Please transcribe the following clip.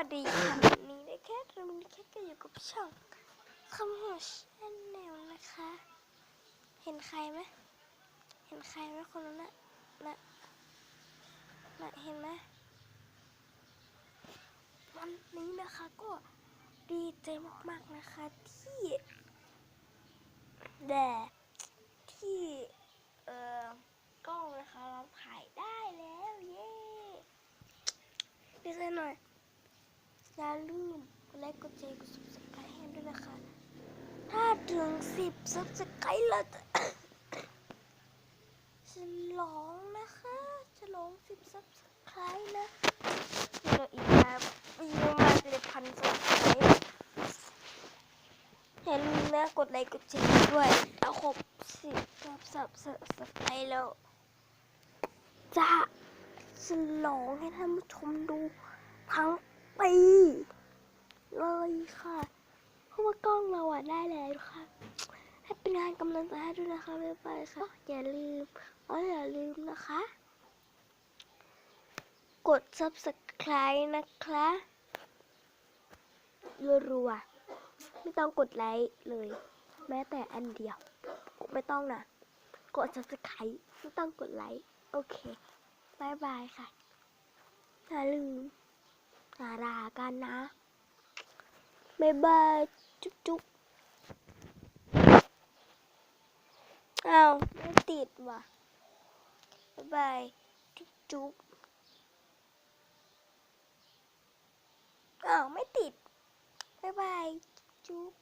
วัสดีค่ะวันนี้นะคะเราวันนี้แค่ก็อยู่กับช่องคำหัวชแนลนะคะ เห็นใครไหมเห็นใครไหมคนนั้นน่ะน่ะน่ะเห็นไหมวันนี้นะคะก็ดีใจมากๆนะคะที่แดดที่เอ่อกล้องนะคะเราถ่ายได้แล้ว เย้ดีใจหน่อย อย่าลืมกดไลค์กดแชร์กด subscribe ให้ด้วยนะคะ ถ้าถึง10 subscribe เราจะฉลองนะคะฉลอง10 subscribe นะเดี๋ยวอีกมาอีกประมาณเลยพัน subscribe อย่าลืมนะกดไลค์กดแชร์ด้วยเอาครบ10 subscribe แล้วจะฉลองให้ท่านผู้ชมดูทั้ง ปเลยค่ะเพราะว่ากล้องเราอะได้แล้วค่ะ ให้เป็นงานกำลังใจให้ด้วยนะคะบ๊ายบายค่ะอย่าลืมอ๋ออย่าลืมนะคะ กด subscribe นะคะรัวๆไม่ต้องกดไลค์เลย แม้แต่อันเดียวไม่ต้องนะกด subscribe ไม่ต้องกดไลค์โอเคบายบายค่ะอย่าลืม หารากันนะบายบาย จุ๊บจุ๊บอ้าวไม่ติดว่ะบายบาย จุ๊บจุ๊บอ้าวไม่ติดบายบาย จุ๊บ